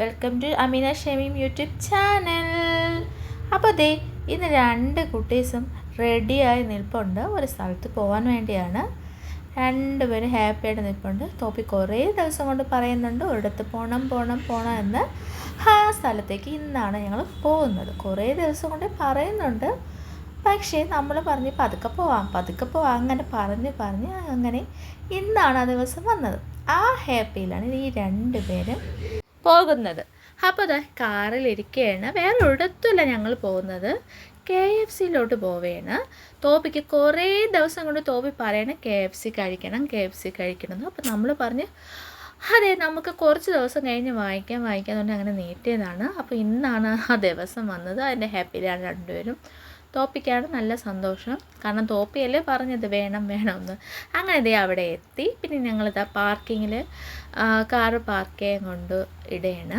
Welcome to Ameena Shameem YouTube channel അപ്പോൾ ദേ ഇന്ന് രണ്ട് കുട്ടീസും റെഡിയായി നിൽപ്പുണ്ട്. ഒരു സ്ഥലത്ത് പോകാൻ വേണ്ടിയാണ്. രണ്ടുപേരും ഹാപ്പിയായിട്ട് നിൽപ്പുണ്ട്. തോപ്പി കുറേ ദിവസം കൊണ്ട് പറയുന്നുണ്ട്. ഒരിടത്ത് പോകണം പോകണം പോകണം എന്ന്. ആ സ്ഥലത്തേക്ക് ഇന്നാണ് ഞങ്ങൾ പോകുന്നത്. കുറേ ദിവസം കൊണ്ട് പറയുന്നുണ്ട്. പക്ഷേ നമ്മൾ പറഞ്ഞ് പതുക്കെ പോവാം പതുക്കെ പോവാം. അങ്ങനെ പറഞ്ഞ് പറഞ്ഞ് അങ്ങനെ ഇന്നാണ് ആ ദിവസം വന്നത്. ആ ഹാപ്പിയിലാണ് ഈ രണ്ട് പേരും പോകുന്നത്. അപ്പോൾ അതാ കാറിലിരിക്കുകയാണ് വേറെ ഒരിടത്തുമല്ല ഞങ്ങൾ പോകുന്നത്. കെ എഫ് സിയിലോട്ട് പോവുകയാണ് തോപ്പിക്ക് കുറേ ദിവസം കൊണ്ട് തോപ്പി പറയണം കെ എഫ് സി കഴിക്കണം കെ എഫ് സി കഴിക്കണം എന്ന് അപ്പോൾ നമ്മൾ പറഞ്ഞ് അതെ നമുക്ക് കുറച്ച് ദിവസം കഴിഞ്ഞ് വാങ്ങിക്കാം വാങ്ങിക്കാൻ എന്ന് അങ്ങനെ നീട്ടിയതാണ്. അപ്പോൾ ഇന്നാണ് ആ ദിവസം വന്നത്. അതിന്റെ ഹാപ്പിയിലാണ് രണ്ടുപേരും. തോപ്പിക്കാണ് നല്ല സന്തോഷം. കാരണം തോപ്പിയല്ലേ പറഞ്ഞത് വേണം വേണമെന്ന്. അങ്ങനെ ഇതേ അവിടെ എത്തി. പിന്നെ ഞങ്ങളിതാ പാർക്കിങ്ങിൽ കാറ് പാർക്ക് ചെയ്യാൻ കൊണ്ട് ഇടയാണ്.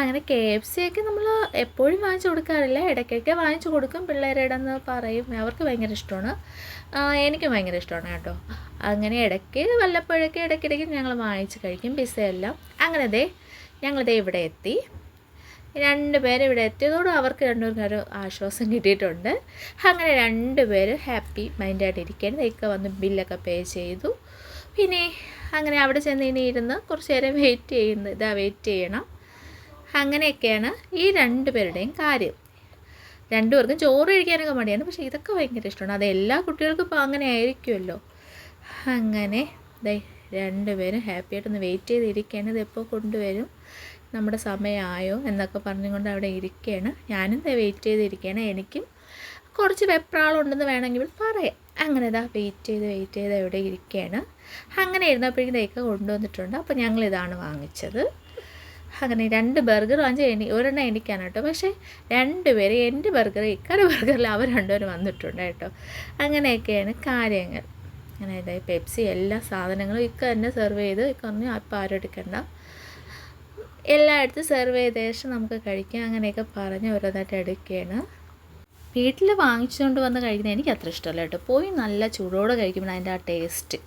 അങ്ങനെ കെ എഫ് സി ഒക്കെ നമ്മൾ എപ്പോഴും വാങ്ങിച്ചു കൊടുക്കാറില്ല. ഇടയ്ക്കൊക്കെ വാങ്ങിച്ചു കൊടുക്കും. പിള്ളേരുടെ എന്ന് പറയും. അവർക്ക് ഭയങ്കര ഇഷ്ടമാണ്. എനിക്കും ഭയങ്കര ഇഷ്ടമാണ് കേട്ടോ. അങ്ങനെ ഇടയ്ക്ക് വല്ലപ്പോഴൊക്കെ ഇടയ്ക്കിടയ്ക്ക് ഞങ്ങൾ വാങ്ങിച്ച് കഴിക്കും. പിസ്സയെല്ലാം. അങ്ങനെ ദേ ഞങ്ങളിതേ ഇവിടെ എത്തി. രണ്ടുപേരും ഇവിടെ എത്തിയതോട് അവർക്ക് രണ്ടുപേർക്കും ഒരു ആശ്വാസം കിട്ടിയിട്ടുണ്ട്. അങ്ങനെ രണ്ട് പേര് ഹാപ്പി മൈൻഡായിട്ട് ഇരിക്കുകയാണ്. ഇക്ക വന്ന് ബില്ലൊക്കെ പേ ചെയ്തു. പിന്നെ അങ്ങനെ അവിടെ ചെന്ന് ഇനി ഇരുന്ന് കുറച്ച് നേരം വെയിറ്റ് ചെയ്യുന്നു. ഇതാ വെയിറ്റ് ചെയ്യണം. അങ്ങനെയൊക്കെയാണ് ഈ രണ്ട് പേരുടെയും കാര്യം. രണ്ടുപേർക്കും ചോറ് കഴിക്കാനൊക്കെ മടിയാണ്. പക്ഷേ ഇതൊക്കെ ഭയങ്കര ഇഷ്ടമാണ്. അത് എല്ലാ കുട്ടികൾക്കും ഇപ്പോൾ അങ്ങനെ ആയിരിക്കുമല്ലോ. അങ്ങനെ ദേ രണ്ടുപേരും ഹാപ്പി ആയിട്ടൊന്ന് വെയിറ്റ് ചെയ്തിരിക്കുകയാണ്. ഇതെപ്പോൾ കൊണ്ടുവരും? നമ്മുടെ സമയമായോ എന്നൊക്കെ പറഞ്ഞുകൊണ്ട് അവിടെ ഇരിക്കുകയാണ്. ഞാനും വെയിറ്റ് ചെയ്തിരിക്കുകയാണ്. എനിക്കും കുറച്ച് വെപ്രാളുണ്ടെന്ന് വേണമെങ്കിൽ പറയാം. അങ്ങനെ ഇതാ വെയിറ്റ് ചെയ്ത് വെയിറ്റ് ചെയ്ത് അവിടെ ഇരിക്കുകയാണ്. അങ്ങനെ ഇരുന്നപ്പോഴേക്കും ഇതൊക്കെ കൊണ്ടുവന്നിട്ടുണ്ട്. അപ്പോൾ ഞങ്ങൾ ഇതാണ് വാങ്ങിച്ചത്. അങ്ങനെ രണ്ട് ബർഗർ വാങ്ങിച്ചാൽ എനി ഒരെണ്ണം എനിക്കാണ് കേട്ടോ. പക്ഷേ രണ്ടുപേരും പേര് എന്റെ ബർഗർ ഇക്കാട് ബർഗറിൽ അവർ രണ്ടുപേരും വന്നിട്ടുണ്ട് കേട്ടോ. അങ്ങനെയൊക്കെയാണ് കാര്യങ്ങൾ. അങ്ങനെ ഇതായി. പെപ്സി എല്ലാ സാധനങ്ങളും ഇക്ക തന്നെ സെർവ് ചെയ്ത് ഇക്ക പറഞ്ഞു അപ്പം ആരും എടുക്കണ്ട. എല്ലായിടത്തും സെർവ് ചെയ്ത ശേഷം നമുക്ക് കഴിക്കാം. അങ്ങനെയൊക്കെ പറഞ്ഞ് ഓരോന്നായിട്ട് എടുക്കുകയാണ്. വീട്ടിൽ വാങ്ങിച്ചുകൊണ്ട് വന്ന് കഴിക്കുന്നത് എനിക്ക് അത്ര ഇഷ്ടമല്ല കേട്ടോ. പോയി നല്ല ചൂടോടെ കഴിക്കുമ്പോൾ അതിന്റെ ആ ടേസ്റ്റ്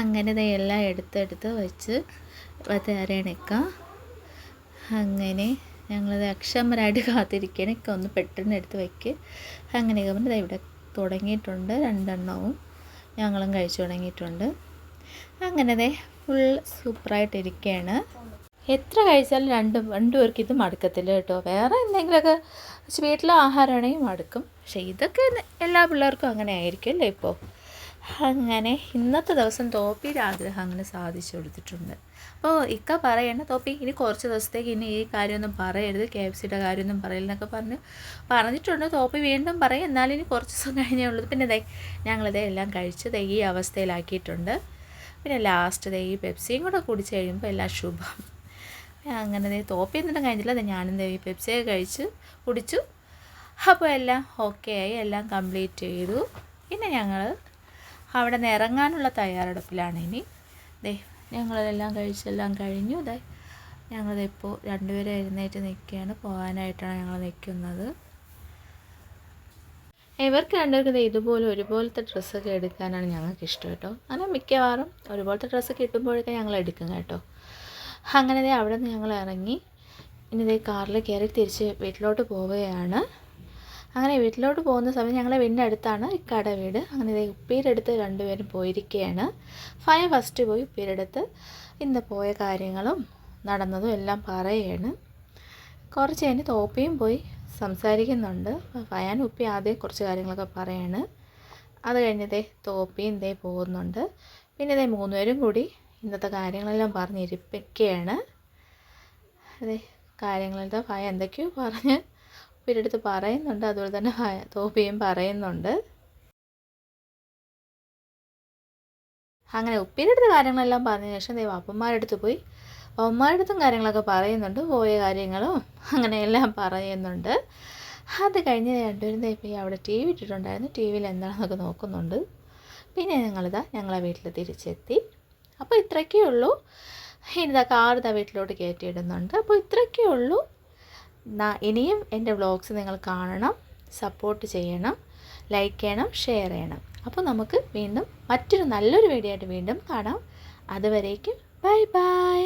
അങ്ങനെ ഇതെല്ലാം എടുത്തെടുത്ത് വെച്ച് തരണക്ക അങ്ങനെ ഞങ്ങളത് അക്ഷമരായിട്ട് കാത്തിരിക്കുകയാണ്. ഒന്ന് പെട്ടെന്ന് എടുത്ത് വയ്ക്കുക അങ്ങനെയൊക്കെ പറഞ്ഞാൽ ഇവിടെ തുടങ്ങിയിട്ടുണ്ട് രണ്ടെണ്ണവും. ഞങ്ങളും കഴിച്ചു തുടങ്ങിയിട്ടുണ്ട്. അങ്ങനെ ദേ ഫുൾ സൂപ്പറായിട്ടിരിക്കുകയാണ് എത്ര കഴിച്ചാലും രണ്ട് രണ്ടുപേർക്ക് ഇത് മടുക്കത്തില്ല കേട്ടോ. വേറെ എന്തെങ്കിലുമൊക്കെ വീട്ടിലെ ആഹാരമാണെങ്കിൽ മടുക്കും. പക്ഷേ ഇതൊക്കെ എല്ലാ പിള്ളേർക്കും അങ്ങനെ ആയിരിക്കും അല്ലേ ഇപ്പോൾ അങ്ങനെ ഇന്നത്തെ ദിവസം തോപ്പിയുടെ ആഗ്രഹം അങ്ങനെ സാധിച്ചു കൊടുത്തിട്ടുണ്ട്. അപ്പോൾ ഇക്ക പറയണ്ട തോപ്പി ഇനി കുറച്ച് ദിവസത്തേക്ക് ഇനി ഈ കാര്യമൊന്നും പറയരുത് കെ എഫ് സിയുടെ കാര്യമൊന്നും പറയില്ലെന്നൊക്കെ പറഞ്ഞ് പറഞ്ഞിട്ടുണ്ട്. തോപ്പി വീണ്ടും പറയും എന്നാലും ഇനി കുറച്ച് ദിവസം കഴിഞ്ഞേ ഉള്ളൂ. പിന്നെ ദേ ഞങ്ങളിതേ എല്ലാം കഴിച്ച് ഈ അവസ്ഥയിലാക്കിയിട്ടുണ്ട്. പിന്നെ ലാസ്റ്റ് ദേ ഈ പെപ്സിയും കൂടെ കുടിച്ച് കഴിയുമ്പോൾ എല്ലാം ശുഭം. അങ്ങനെ ദേ തോപ്പി എന്നിട്ട് കഴിഞ്ഞില്ല ദേ ഞാനും ദേ ഈ പെപ്സിയൊക്കെ കഴിച്ച് കുടിച്ചു. അപ്പോൾ എല്ലാം ഓക്കെ ആയി എല്ലാം കംപ്ലീറ്റ് ചെയ്തു. പിന്നെ ഞങ്ങൾ അവിടെ നിന്ന് ഇറങ്ങാനുള്ള തയ്യാറെടുപ്പിലാണ് ഇനി. ദേ ഞങ്ങളെല്ലാം കഴിച്ചെല്ലാം കഴിഞ്ഞു. ദേ ഞങ്ങളിപ്പോൾ രണ്ടുപേരും എഴുന്നേറ്റ് നിൽക്കുകയാണ്. പോകാനായിട്ടാണ് ഞങ്ങൾ നിൽക്കുന്നത്. ഇവർക്ക് രണ്ടുപേർക്കും ഇതുപോലെ ഒരുപോലത്തെ ഡ്രസ്സൊക്കെ എടുക്കാനാണ് ഞങ്ങൾക്ക് ഇഷ്ടം കേട്ടോ. അങ്ങനെ മിക്കവാറും ഒരുപോലത്തെ ഡ്രസ്സ് കിട്ടുമ്പോഴൊക്കെ ഞങ്ങൾ എടുക്കും കേട്ടോ. അങ്ങനെ അവിടെ നിന്ന് ഞങ്ങൾ ഇറങ്ങി. ഇനി ദേ കാറിൽ കയറി തിരിച്ച് വീട്ടിലോട്ട് പോവുകയാണ്. അങ്ങനെ വീട്ടിലോട്ട് പോകുന്ന സമയം ഞങ്ങളെ അടുത്താണ്. ഇക്കാടെ വീട്. അങ്ങനെ ദേ ഉപ്പീരെടുത്ത് രണ്ടുപേരും പോയിരിക്കുകയാണ് ഫയ ഫസ്റ്റ് പോയി ഉപ്പീരെടുത്ത് ഇന്ന് പോയ കാര്യങ്ങളും നടന്നതും എല്ലാം പറയുകയാണ് കുറച്ച് കഴിഞ്ഞ് തോപ്പിയും പോയി സംസാരിക്കുന്നുണ്ട്. ഫയാൻ ഉപ്പി ആദ്യം കുറച്ച് കാര്യങ്ങളൊക്കെ പറയാണ്. അത് കഴിഞ്ഞതേ തോപ്പിയും ദേ പോകുന്നുണ്ട്. പിന്നെ ഇതേ മൂന്നുപേരും കൂടി ഇന്നത്തെ കാര്യങ്ങളെല്ലാം പറഞ്ഞിരിപ്പിക്കുകയാണ് അതെ കാര്യങ്ങളെല്ലാം ഭയ എന്തൊക്കെയോ പറഞ്ഞ് അടുത്ത് പറയുന്നുണ്ട്. അതുപോലെ തന്നെ തോപ്പിയും പറയുന്നുണ്ട്. അങ്ങനെ ഉപ്പിന്റെ അടുത്ത് കാര്യങ്ങളെല്ലാം പറഞ്ഞ ശേഷം ദൈവം അപ്പന്മാരുടെ അടുത്ത് പോയി. അടുത്തും കാര്യങ്ങളൊക്കെ പറയുന്നുണ്ട്. പോയ കാര്യങ്ങളും അങ്ങനെയെല്ലാം പറയുന്നുണ്ട്. അത് കഴിഞ്ഞ് രണ്ടുപേരും ദൈവം അവിടെ ടി വി ഇട്ടിട്ടുണ്ടായിരുന്നു. ടി വിയിൽ എന്താണെന്നൊക്കെ നോക്കുന്നുണ്ട്. പിന്നെ ഞങ്ങളിതാ ഞങ്ങളെ വീട്ടിൽ തിരിച്ചെത്തി. അപ്പോൾ ഇത്രയൊക്കെ ഉള്ളൂ ഇനിതാ കാർ ഇതാ വീട്ടിലോട്ട് കയറ്റിയിടുന്നുണ്ട്. അപ്പോൾ ഇത്രയൊക്കെ ഉള്ളൂ ഇനിയും എന്റെ വ്ളോഗ്സ് നിങ്ങൾ കാണണം സപ്പോർട്ട് ചെയ്യണം ലൈക്ക് ചെയ്യണം ഷെയർ ചെയ്യണം. അപ്പോൾ നമുക്ക് വീണ്ടും മറ്റൊരു നല്ലൊരു വീഡിയോ ആയിട്ട് വീണ്ടും കാണാം. അതുവരേക്കും ബൈ ബൈ